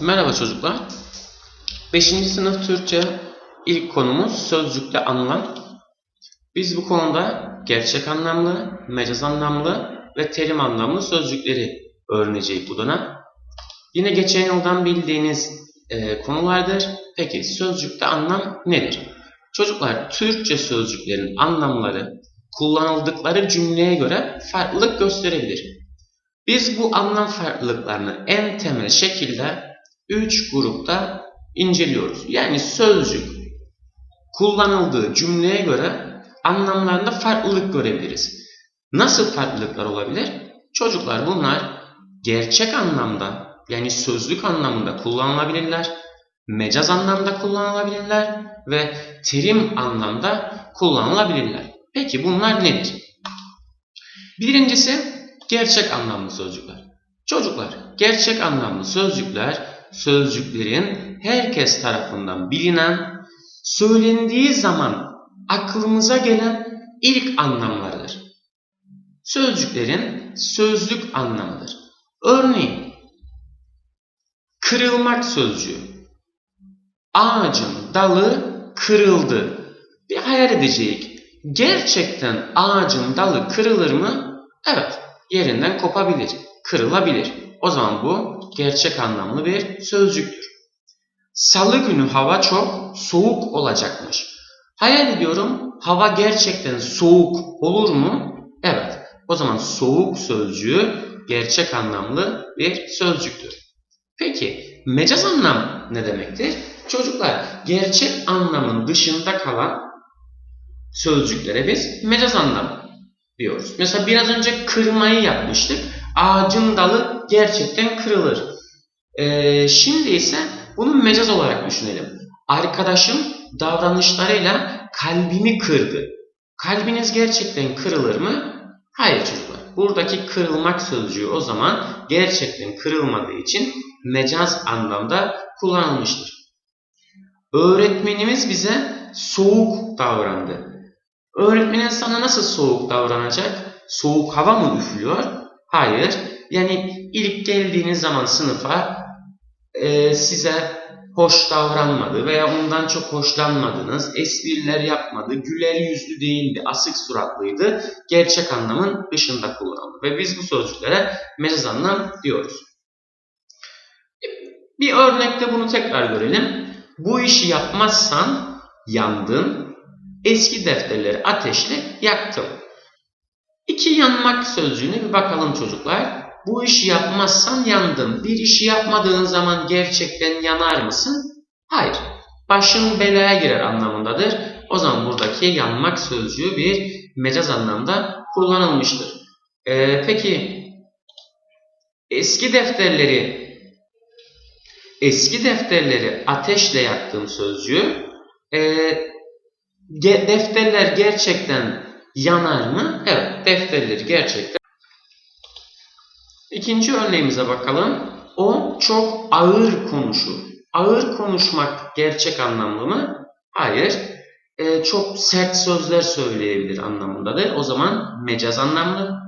Merhaba çocuklar. 5. sınıf Türkçe ilk konumuz sözcükte anlam. Biz bu konuda gerçek anlamlı, mecaz anlamlı ve terim anlamlı sözcükleri öğreneceğiz bu dönem. Yine geçen yıldan bildiğiniz e, konulardır. Peki sözcükte anlam nedir? Çocuklar Türkçe sözcüklerin anlamları kullanıldıkları cümleye göre farklılık gösterebilir. Biz bu anlam farklılıklarını en temel şekilde 3 grupta inceliyoruz. Yani sözcük kullanıldığı cümleye göre anlamlarında farklılık görebiliriz. Nasıl farklılıklar olabilir? Çocuklar bunlar gerçek anlamda yani sözlük anlamında kullanılabilirler, mecaz anlamda kullanılabilirler ve terim anlamda kullanılabilirler. Peki bunlar nedir? Birincisi gerçek anlamlı sözcükler. Çocuklar, gerçek anlamlı sözcükler sözcüklerin herkes tarafından bilinen, söylendiği zaman aklımıza gelen ilk anlamlarıdır. Sözcüklerin sözlük anlamıdır. Örneğin, kırılmak sözcüğü. Ağacın dalı kırıldı. Bir hayal edeceğiz. Gerçekten ağacın dalı kırılır mı? Evet, yerinden kopabilir, kırılabilir. O zaman bu gerçek anlamlı bir sözcüktür. Salı günü hava çok soğuk olacakmış. Hayal ediyorum hava gerçekten soğuk olur mu? Evet. O zaman soğuk sözcüğü gerçek anlamlı bir sözcüktür. Peki mecaz anlam ne demektir? Çocuklar gerçek anlamın dışında kalan sözcüklere biz mecaz anlam diyoruz. Mesela biraz önce kırmayı yapmıştık. Ağacın dalı gerçekten kırılır. Ee, şimdi ise bunu mecaz olarak düşünelim. Arkadaşım davranışlarıyla kalbimi kırdı. Kalbiniz gerçekten kırılır mı? Hayır çocuklar. Buradaki kırılmak sözcüğü o zaman gerçekten kırılmadığı için mecaz anlamda kullanılmıştır. Öğretmenimiz bize soğuk davrandı. Öğretmenin sana nasıl soğuk davranacak? Soğuk hava mı üflüyor? Hayır. Yani ilk geldiğiniz zaman sınıfa e, size hoş davranmadı veya ondan çok hoşlanmadınız, espriler yapmadı, güler yüzlü değildi, asık suratlıydı, gerçek anlamın dışında kullanıldı. Ve biz bu sözcüklere mecaz anlam diyoruz. Bir örnekte bunu tekrar görelim. Bu işi yapmazsan yandın, eski defterleri ateşle yaktım. İki yanmak sözcüğüne bir bakalım çocuklar. Bu işi yapmazsan yandın. Bir işi yapmadığın zaman gerçekten yanar mısın? Hayır. Başın belaya girer anlamındadır. O zaman buradaki yanmak sözcüğü bir mecaz anlamda kullanılmıştır. Ee, peki eski defterleri eski defterleri ateşle yaktığım sözcüğü e, defterler gerçekten yanar mı? Evet, defterleri gerçekten. İkinci örneğimize bakalım. O çok ağır konuşur. Ağır konuşmak gerçek anlamlı mı? Hayır. Ee, çok sert sözler söyleyebilir anlamındadır. O zaman mecaz anlamlı.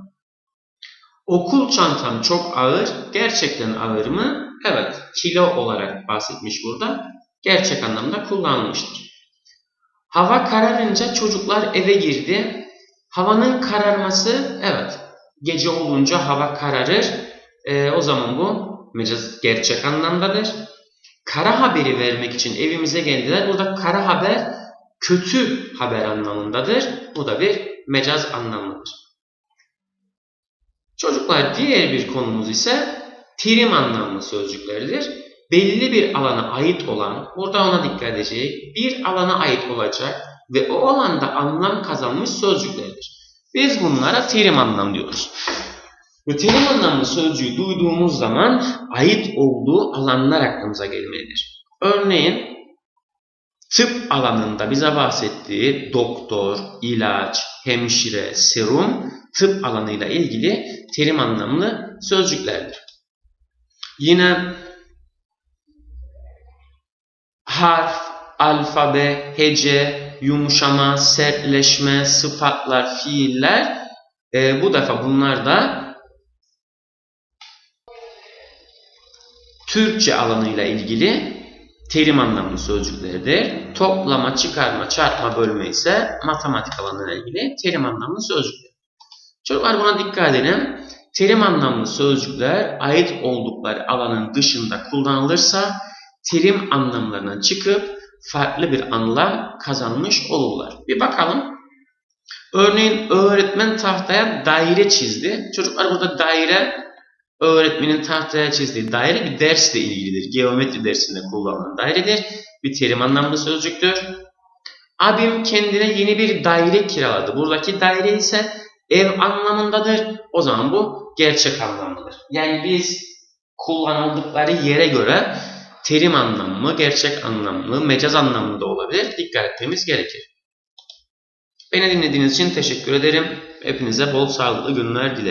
Okul çantam çok ağır. Gerçekten ağır mı? Evet. Kilo olarak bahsetmiş burada. Gerçek anlamda kullanılmıştır. Hava kararınca çocuklar eve girdi. Havanın kararması evet gece olunca hava kararır. E, o zaman bu mecaz gerçek anlamdadır. Kara haberi vermek için evimize geldiler. Burada kara haber kötü haber anlamındadır. Bu da bir mecaz anlamlıdır. Çocuklar diğer bir konumuz ise terim anlamlı sözcüklerdir. Belli bir alana ait olan, burada ona dikkat edeceğiz, bir alana ait olacak ve o alanda anlam kazanmış sözcüklerdir. Biz bunlara terim anlam diyoruz. Ve terim anlamlı sözcüğü duyduğumuz zaman ait olduğu alanlar aklımıza gelmelidir. Örneğin tıp alanında bize bahsettiği doktor, ilaç, hemşire, serum tıp alanıyla ilgili terim anlamlı sözcüklerdir. Yine harf, alfabe, hece, yumuşama, sertleşme, sıfatlar, fiiller e, bu defa bunlar da Türkçe alanıyla ilgili terim anlamlı sözcüklerdir. Toplama, çıkarma, çarpma, bölme ise matematik alanıyla ilgili terim anlamlı sözcükler. Çocuklar buna dikkat edin. Terim anlamlı sözcükler ait oldukları alanın dışında kullanılırsa terim anlamlarından çıkıp farklı bir anlam kazanmış olurlar. Bir bakalım. Örneğin öğretmen tahtaya daire çizdi. Çocuklar burada daire öğretmenin tahtaya çizdiği daire bir dersle ilgilidir. Geometri dersinde kullanılan dairedir. Bir terim anlamlı sözcüktür. Abim kendine yeni bir daire kiraladı. Buradaki daire ise ev anlamındadır. O zaman bu gerçek anlamlıdır. Yani biz kullanıldıkları yere göre terim anlamı, gerçek anlamlı, mecaz anlamlı da olabilir. Dikkat etmemiz gerekir. Beni dinlediğiniz için teşekkür ederim. Hepinize bol sağlıklı günler dilerim.